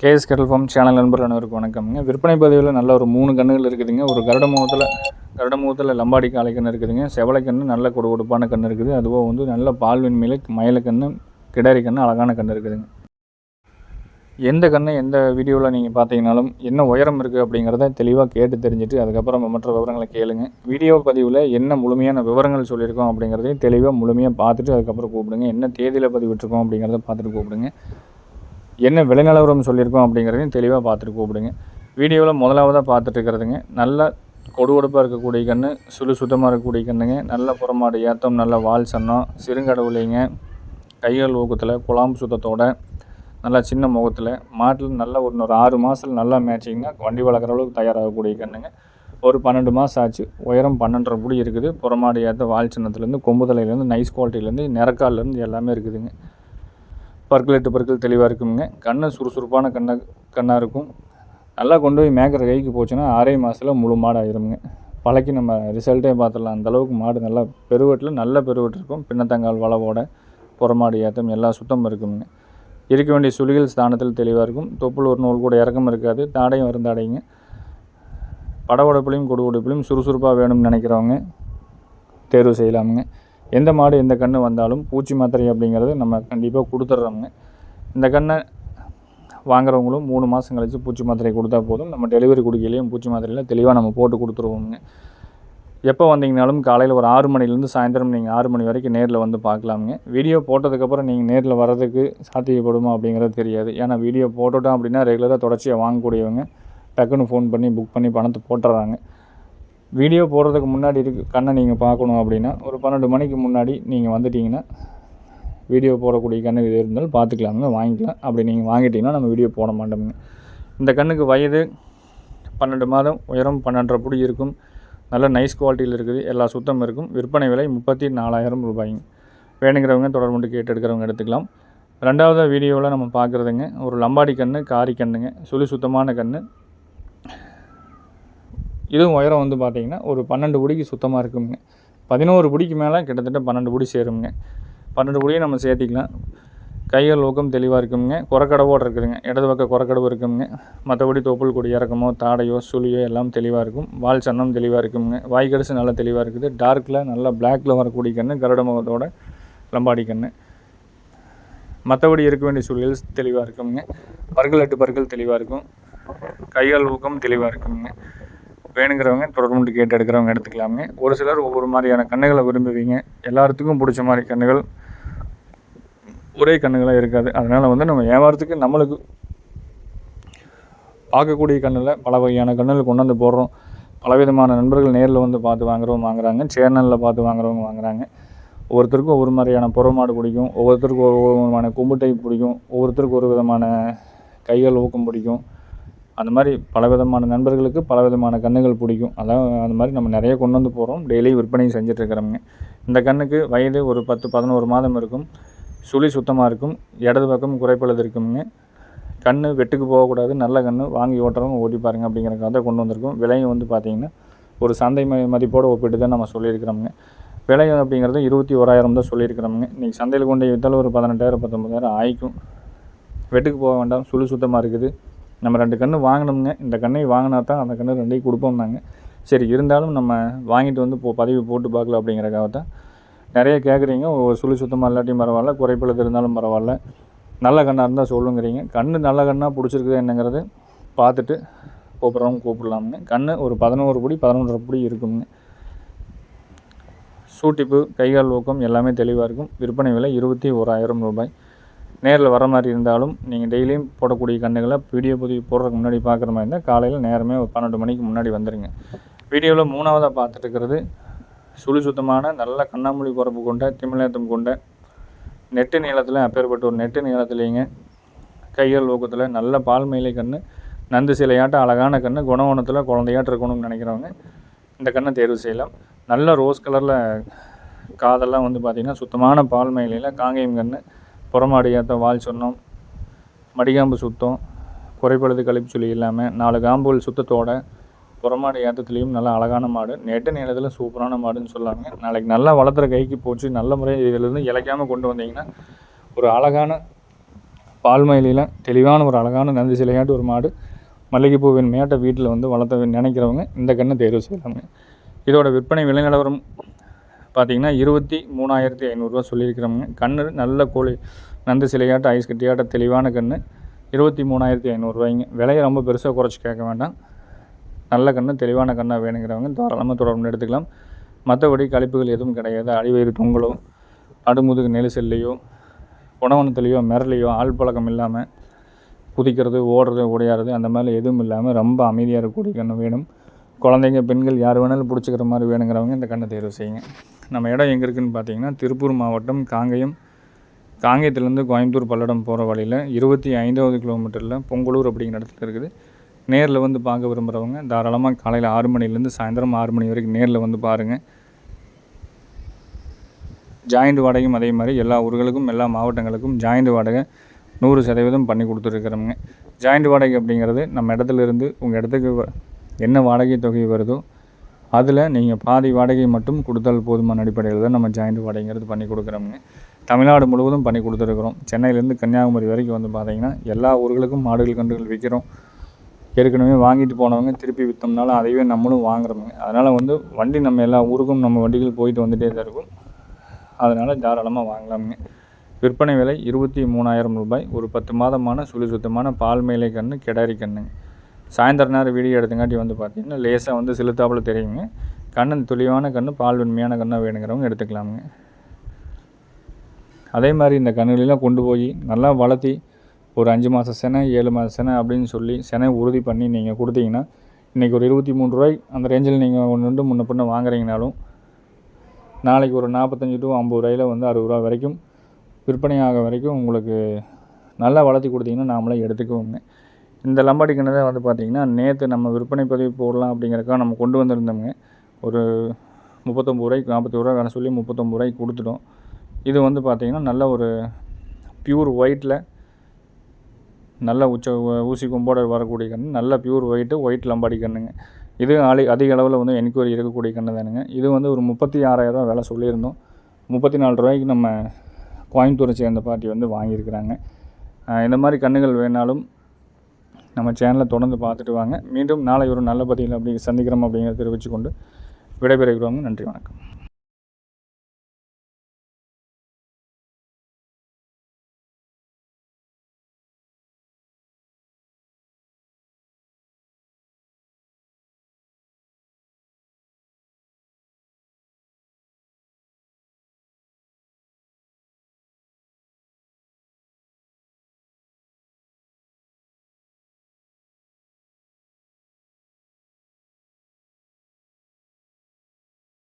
KS kettle form channel நண்பர்கள் அனைவருக்கும் வணக்கம்ங்க. விற்பனை பதிவில் நல்ல ஒரு மூணு கன்றுகள் இருக்குதுங்க. ஒரு கருட முகத்தில் கருட முகத்தில் லம்பாடி காளை கன்று இருக்குதுங்க. செவலை கன்று நல்ல கொடு கொடுப்பான கன்று இருக்குது. அதுவும் வந்து நல்ல பால்வின் மேலே மயில கிடாரி கன்று அழகான கன்று இருக்குதுங்க. எந்த கன்று எந்த வீடியோவில் நீங்கள் பார்த்தீங்கனாலும் என்ன உயரம் இருக்குது அப்படிங்கிறத தெளிவாக கேட்டு தெரிஞ்சுட்டு அதுக்கப்புறம் மற்ற விவரங்களை கேளுங்க. வீடியோ பதிவில் என்ன முழுமையான விவரங்கள் சொல்லியிருக்கோம் அப்படிங்கிறதையும் தெளிவாக முழுமையாக பார்த்துட்டு அதுக்கப்புறம் கூப்பிடுங்க. என்ன தேதியில் பதிவிட்டிருக்கோம் அப்படிங்கிறத பார்த்துட்டு கூப்பிடுங்க. என்ன விலைநிலவரம் சொல்லியிருக்கோம் அப்படிங்கிறதையும் தெளிவாக பார்த்துட்டு கூப்பிடுங்க. வீடியோவில் முதலாவதாக பார்த்துட்டு இருக்கிறதுங்க நல்ல கொடுவடுப்பாக இருக்கக்கூடிய கன்று சுழு சுத்தமாக இருக்கக்கூடிய கண்ணுங்க நல்ல புறமாடு ஏத்தம் நல்ல வால் சன்னம் சிறுங்கடவுளைங்க கைகள் ஊக்கத்தில் குழாம்பு சுத்தத்தோட நல்லா சின்ன முகத்தில் மாட்டில் நல்ல ஒரு ஒரு ஆறு மாதத்தில் நல்லா மேட்சிங்னா வண்டி வளர்க்குற அளவுக்கு தயாராகக்கூடிய கண்ணுங்க ஒரு பன்னெண்டு மாதம் ஆச்சு உயரம் பன்னெண்டரை புடி இருக்குது புறமாடு ஏற்ற வால் சின்னத்துலேருந்து கொம்பு தலையிலேருந்து நைஸ் குவாலிட்டிலேருந்து நிறக்கால்லேருந்து எல்லாமே இருக்குதுங்க. பற்கள் எட்டு பற்கள் தெளிவாக இருக்குங்க. கண்ணை சுறுசுறுப்பான கண்ணை கண்ணாக இருக்கும். நல்லா கொண்டு போய் மேய்க்கிற கைக்கு போச்சுன்னா ஆறே மாதத்தில் முழு மாடு ஆயிருங்க பழக்கி நம்ம ரிசல்ட்டே பார்த்துடலாம். அந்தளவுக்கு மாடு நல்லா பெருவெட்டில் நல்ல பெருவெட்டு இருக்கும். பின்னத்தங்கால் வளவோட புறமாடு ஏற்றம் எல்லா சுத்தம் இருக்குங்க. இருக்க வேண்டிய சுழிகள் ஸ்தானத்தில் தெளிவாக இருக்கும். தொப்புள் ஒரு நூல் கூட இறக்கம் இருக்காது. தாடையும் வருந்தாடைங்க கொடு கொடுவடுப்புலையும் சுறுசுறுப்பாக வேணும்னு நினைக்கிறவங்க தேர்வு செய்யலாமுங்க. எந்த மாடு எந்த கன்று வந்தாலும் பூச்சி மாத்திரை அப்படிங்கிறது நம்ம கண்டிப்பாக கொடுத்துட்றோங்க இந்த கண்ணை வாங்குறவங்களும் மூணு மாதம் கழிச்சு பூச்சி மாத்திரை கொடுத்தா போதும். நம்ம டெலிவரி கொடுக்கலையும் பூச்சி மாத்திரையில் தெளிவாக நம்ம போட்டு கொடுத்துருவோங்க எப்போ வந்தீங்கனாலும் காலையில் ஒரு ஆறு மணிலேருந்து சாயந்தரம் நீங்கள் ஆறு மணி வரைக்கும் நேரில் வந்து பார்க்கலாமுங்க. வீடியோ போட்டதுக்கப்புறம் நீங்கள் நேரில் வர்றதுக்கு சாத்தியப்படுமா அப்படிங்கிறது தெரியாது. ஏன்னா வீடியோ போட்டுட்டோம் அப்படின்னா ரெகுலராக தொடர்ச்சியாக வாங்கக்கூடியவங்க டக்குன்னு ஃபோன் பண்ணி புக் பண்ணி பணத்தை போட்டுறாங்க. வீடியோ போடுறதுக்கு முன்னாடி இருக்கு கண்ணை நீங்கள் பார்க்கணும் அப்படின்னா ஒரு பன்னெண்டு மணிக்கு முன்னாடி நீங்கள் வந்துட்டீங்கன்னா வீடியோ போடக்கூடிய கண்ணு இது இருந்தாலும் பார்த்துக்கலாமுங்க வாங்கிக்கலாம். அப்படி நீங்கள் வாங்கிட்டீங்கன்னா நம்ம வீடியோ போட மாட்டோமுங்க. இந்த கண்ணுக்கு வயது பன்னெண்டு மாதம் உயரம் பன்னெண்டரை புடி இருக்கும். நல்ல நைஸ் குவாலிட்டியில் இருக்குது. எல்லா சுத்தம் இருக்கும். விற்பனை விலை முப்பத்தி நாலாயிரம் ரூபாய்ங்க. வேணுங்கிறவங்க தொடர்பு கேட்டு எடுக்கிறவங்க எடுத்துக்கலாம். ரெண்டாவது வீடியோவில் நம்ம பார்க்குறதுங்க ஒரு லம்பாடி கன்று காரி கன்றுங்க சுழி சுத்தமான கன்று இதுவும் உயரம் வந்து பார்த்திங்கன்னா ஒரு பன்னெண்டு பிடிக்கு சுத்தமாக இருக்குங்க பதினோரு பிடிக்கு மேலே கிட்டத்தட்ட பன்னெண்டு பிடி சேருங்க பன்னெண்டு பிடியும் நம்ம சேர்த்திக்கலாம். கைகள் ஊக்கம் தெளிவாக இருக்குங்க குறக்கடவோடு இருக்குதுங்க. இடது பக்கம் குறக்கடவு இருக்குங்க மற்றபடி தொப்புள் கொடி இறக்கமோ தாடையோ சுழியோ எல்லாம் தெளிவாக இருக்கும். வால் சன்னம் தெளிவாக இருக்குங்க வாய்க்கடிசு நல்லா தெளிவாக இருக்குது. டார்க்கில் நல்லா பிளாக்கில் வரக்கூடிய கண்ணு கருட முகத்தோட லம்பாடி கண்ணு. மற்றபடி இருக்க வேண்டிய சூழல் தெளிவாக இருக்குங்க பற்கள் எட்டு பற்கள் தெளிவாக இருக்கும். கைகள் ஊக்கம் தெளிவாக இருக்குங்க வேணுங்கிறவங்க தொடர்பு கேட்டு எடுக்கிறவங்க எடுத்துக்கலாமுங்க ஒரு சிலர் ஒவ்வொரு மாதிரியான கண்ணுகளை விரும்புவீங்க. எல்லாத்துக்கும் பிடிச்ச மாதிரி கண்ணுகள் ஒரே கண்ணுகளாக இருக்காது. அதனால் வந்து நம்ம வியாபாரத்துக்கு நம்மளுக்கு பார்க்கக்கூடிய கண்ணில் பல வகையான கண்ணுகள் கொண்டு வந்து போடுறோம். பலவிதமான நண்பர்கள் நேரில் வந்து பார்த்து வாங்குறவங்க வாங்குறாங்க. சேனலில் பார்த்து வாங்குறவங்க வாங்குறாங்க. ஒவ்வொருத்தருக்கும் ஒவ்வொரு மாதிரியான புறமாடு பிடிக்கும். ஒவ்வொருத்தருக்கும் ஒவ்வொரு விதமான கொம்புட்டை பிடிக்கும். ஒவ்வொருத்தருக்கும் ஒரு விதமான கைகள் ஊக்கம் பிடிக்கும். அந்த மாதிரி பல விதமான நண்பர்களுக்கு பல விதமான கன்றுகள் பிடிக்கும். அதான் அந்த மாதிரி நம்ம நிறைய கொண்டு வந்து போகிறோம் டெய்லி விற்பனையும் செஞ்சிட்ருக்கிறோங்க இந்த கன்றுக்கு வயது ஒரு பத்து பதினோரு மாதம் இருக்கும். சுழி சுத்தமாக இருக்கும். இடது பக்கம் குறைப்பழுது இருக்குங்க. கண் வெட்டுக்கு போகக்கூடாது. நல்ல கன்று வாங்கி ஓட்டுறவங்க ஓட்டி பாருங்க அப்படிங்கிறக்காக தான் கொண்டு வந்திருக்கோம். விலையும் வந்து பார்த்திங்கன்னா ஒரு சந்தை ம மதிப்போடு ஒப்பிட்டு தான் நம்ம சொல்லியிருக்கிறோமுங்க. விலை அப்படிங்கிறது இருபத்தி ஓராயிரம் தான் சொல்லியிருக்கிறோமுங்க. இன்றைக்கி சந்தையில் கொண்டு விற்றாலும் ஒரு பதினெட்டாயிரம் பத்தொம்பதாயிரம் ஆயிக்கும். வெட்டுக்கு போக வேண்டாம். சுழி சுத்தமாக இருக்குது. நம்ம ரெண்டு கன்று வாங்கினோம்ங்க இந்த கண்ணை வாங்கினா தான் அந்த கன்று ரெண்டையும் கொடுப்போம்னாங்க. சரி இருந்தாலும் நம்ம வாங்கிட்டு வந்து இப்போ பதிவு போட்டு பார்க்கல அப்படிங்கிறக்காக தான் நிறைய கேட்குறீங்க. ஒரு சுழி சுத்தமாக இல்லாட்டியும் பரவாயில்ல குறைப்பழுது இருந்தாலும் பரவாயில்ல. நல்ல கண்ணாக இருந்தால் சொல்லுங்கிறீங்க. கண்ணு நல்ல கண்ணாக பிடிச்சிருக்குது என்னங்கிறது பார்த்துட்டு கூப்பிட்றவங்க கூப்பிடலாமுங்க. கண் ஒரு பதினோரு படி பதினொன்றரை படி இருக்குங்க. சூட்டிப்பு கைகால் ஊக்கம் எல்லாமே தெளிவாக இருக்கும். விற்பனை விலை இருபத்தி ஓராயிரம் ரூபாய். நேரில் வர மாதிரி இருந்தாலும் நீங்கள் டெய்லியும் போடக்கூடிய கண்ணுகளை வீடியோ பதிவு போடுறதுக்கு முன்னாடி பார்க்குற மாதிரி இருந்தால் காலையில் நேரமே ஒரு பன்னெண்டு மணிக்கு முன்னாடி வந்துடுங்க. வீடியோவில் மூணாவதாக பார்த்துட்டு இருக்கிறது சுழி சுத்தமான நல்ல கண்ணாமூலி குறப்பு கொண்ட திமிழேத்தம் கொண்ட நெட்டு நீளத்தில் அப்பேற்பட்ட ஒரு நெட்டு நீளத்துலேங்க கையல் ஊக்கத்தில் நல்ல பால் மயிலை கன்று நந்து சிலையாட்ட அழகான கன்று குணவனத்தில் குழந்தையாட்டு இருக்கணும்னு நினைக்கிறவங்க இந்த கண்ணை தேர்வு செய்யலாம். நல்ல ரோஸ் கலரில் காதெல்லாம் வந்து பார்த்திங்கன்னா சுத்தமான பால் மயிலையில் காங்கேயம் கன்று புறமாடி ஏற்ற வால் சொன்னோம். மடிகாம்பு சுத்தம். குறைபழுது கழிப்பு சொல்லி இல்லாமல் நாலு காம்புகள் சுத்தத்தோட புறமாடு ஏற்றத்துலேயும் நல்லா அழகான மாடு. நெட்ட நேரத்தில் சூப்பரான மாடுன்னு சொல்லாங்க. நாளைக்கு நல்லா வளர்த்துற கைக்கு போச்சு. நல்ல முறையில் இதிலிருந்து இழைக்காமல் கொண்டு வந்தீங்கன்னா ஒரு அழகான பால்மயிலில் தெளிவான ஒரு அழகான நந்தி சிலையாட்டு ஒரு மாடு. மல்லிகைப்பூவின் மேட்டை வீட்டில் வந்து வளர்த்த நினைக்கிறவங்க இந்த கண்ணை தேர்வு செய்யலாங்க. இதோட விற்பனை விலை நிலவரம் பார்த்திங்கன்னா இருபத்தி மூணாயிரத்தி ஐநூறுரூவா சொல்லியிருக்கிறவங்க. கண்ணு நல்ல கோழி நந்து சிலையாட்ட ஐஸ் கட்டியாட்ட தெளிவான கன்று இருபத்தி மூணாயிரத்தி ஐநூறுரூவாய்ங்க விலையை ரொம்ப பெருசாக குறைச்சி கேட்க வேண்டாம். நல்ல கன்று தெளிவான கண்ணாக வேணுங்கிறவங்க தாராளமாக தொடர்பு எடுத்துக்கலாம். மற்றபடி கழிப்புகள் எதுவும் கிடையாது. அடிவயிறு தொங்கலோ நடுமுதுகு நெரிசல்லையோ உணவனத்துலேயோ மிரலையோ ஆள் பழக்கம் இல்லாமல் குதிக்கிறது ஓடுறது ஓடையாடுறது அந்த மாதிரி எதுவும் இல்லாமல் ரொம்ப அமைதியாக இருக்கக்கூடிய கன்று வேணும். குழந்தைங்க பெண்கள் யார் வேணாலும் பிடிச்சிக்கிற மாதிரி வேணுங்கிறவங்க இந்த கண்ணை தேர்வு செய்யுங்க. நம்ம இடம் எங்கே இருக்குதுன்னு பார்த்தீங்கன்னா திருப்பூர் மாவட்டம் காங்கயம் காங்கயத்துலேருந்து கோயம்புத்தூர் பல்லடம் போகிற வழியில் இருபத்தி ஐந்தாவது கிலோமீட்டரில் பொங்கலூர் அப்படிங்கிற இடத்துல இருக்குது. நேரில் வந்து பார்க்க விரும்புகிறவங்க தாராளமாக காலையில் ஆறு மணிலேருந்து சாயந்தரம் ஆறு மணி வரைக்கும் நேரில் வந்து பாருங்கள் ஜாயிண்ட் வாடகையும் அதே மாதிரி எல்லா ஊர்களுக்கும் எல்லா மாவட்டங்களுக்கும் ஜாயிண்ட் வாடகை நூறு சதவீதம் பண்ணி கொடுத்துருக்குறோங்க ஜாயிண்ட் வாடகை அப்படிங்கிறது நம்ம இடத்துல இருந்து உங்கள் இடத்துக்கு என்ன வாடகை தொகை வருதோ அதில் நீங்கள் பாதி வாடகை மட்டும் கொடுத்தால் போதுமான அடிப்படையில் தான் நம்ம ஜாயிண்ட் வாடகைங்கிறது பண்ணி கொடுக்குறோங்க தமிழ்நாடு முழுவதும் பண்ணி கொடுத்துருக்குறோம். சென்னையிலேருந்து கன்னியாகுமரி வரைக்கும் வந்து பார்த்திங்கன்னா எல்லா ஊர்களுக்கும் மாடுகள் கன்றுகள் விற்கிறோம் ஏற்கனவே வாங்கிட்டு போனவங்க திருப்பி விற்றோம்னாலும் அதையே நம்மளும் வாங்குறோங்க அதனால் வந்து வண்டி நம்ம எல்லா ஊருக்கும் நம்ம வண்டிகள் போயிட்டு வந்துகிட்டே தான் இருக்கும். அதனால் தாராளமாக வாங்கலாமுங்க விற்பனை விலை இருபத்தி மூணாயிரம் ரூபாய். ஒரு பத்து மாதமான சுழி சுத்தமான பால் மேலை கன்று கிடாரி கண்ணுங்க. சாயந்தர நேரம் வீடியோ எடுத்தங்காட்டி வந்து பார்த்திங்கன்னா லேசாக வந்து சிலுத்தாப்பில் தெரியுங்க. கண்ணு துளிவான கன்று பால் வெண்மையான கண்ணாக வேணுங்கிறவங்க எடுத்துக்கலாமுங்க. அதே மாதிரி இந்த கண்ணுகளெல்லாம் கொண்டு போய் நல்லா வளர்த்தி ஒரு அஞ்சு மாதம் செனை ஏழு மாதம் செனை அப்படின்னு சொல்லி செனை உறுதி பண்ணி நீங்கள் கொடுத்தீங்கன்னா இன்றைக்கி ஒரு இருபத்தி மூணு ரூபாய் அந்த ரேஞ்சில் நீங்கள் ஒன்று ரெண்டு முன்ன பின்ன வாங்குறீங்கனாலும் நாளைக்கு ஒரு நாற்பத்தஞ்சி டு ஐம்பது ரூபாயில் வந்து அறுபது ரூபா வரைக்கும் விற்பனை ஆக வரைக்கும் உங்களுக்கு நல்லா வளர்த்தி கொடுத்தீங்கன்னா நாமளே எடுத்துக்குவோங்க இந்த லம்பாடி கிணறு வந்து பார்த்திங்கன்னா நேற்று நம்ம விற்பனை பதிவு போடலாம் அப்படிங்கிறக்காக நம்ம கொண்டு வந்திருந்தோங்க. ஒரு முப்பத்தொம்பது ரூபாய்க்கு நாற்பத்தி ரூபா வேலை சொல்லி முப்பத்தொம்பது ரூபாய்க்கு கொடுத்துட்டோம். இது வந்து பார்த்திங்கன்னா நல்ல ஒரு பியூர் ஒயிட்டில் நல்ல உச்ச ஊசி கொம்போட வரக்கூடிய கன்று நல்ல பியூர் ஒயிட்டு ஒயிட் லம்பாடி கன்றுங்க இது ஆளி அதிக அளவில் வந்து என்கொயரி இருக்கக்கூடிய கண்ணு தானுங்க. இது வந்து ஒரு முப்பத்தி ஆறாயிரரூவா விலை சொல்லியிருந்தோம். முப்பத்தி நாலு ரூபாய்க்கு நம்ம கோயம்புத்தூரை சேர்ந்த பார்ட்டி வந்து வாங்கியிருக்கிறாங்க. இந்த மாதிரி கன்றுகள் வேணாலும் நம்ம சேனலை தொடர்ந்து பார்த்துட்டு வாங்க. மீண்டும் நாளை ஒரு நல்ல பதிவில் அப்படி சந்திக்கிறோம் அப்படிங்கிறத தெரிவித்துக்கொண்டு விடைபெறுகிறோங்க நன்றி வணக்கம்.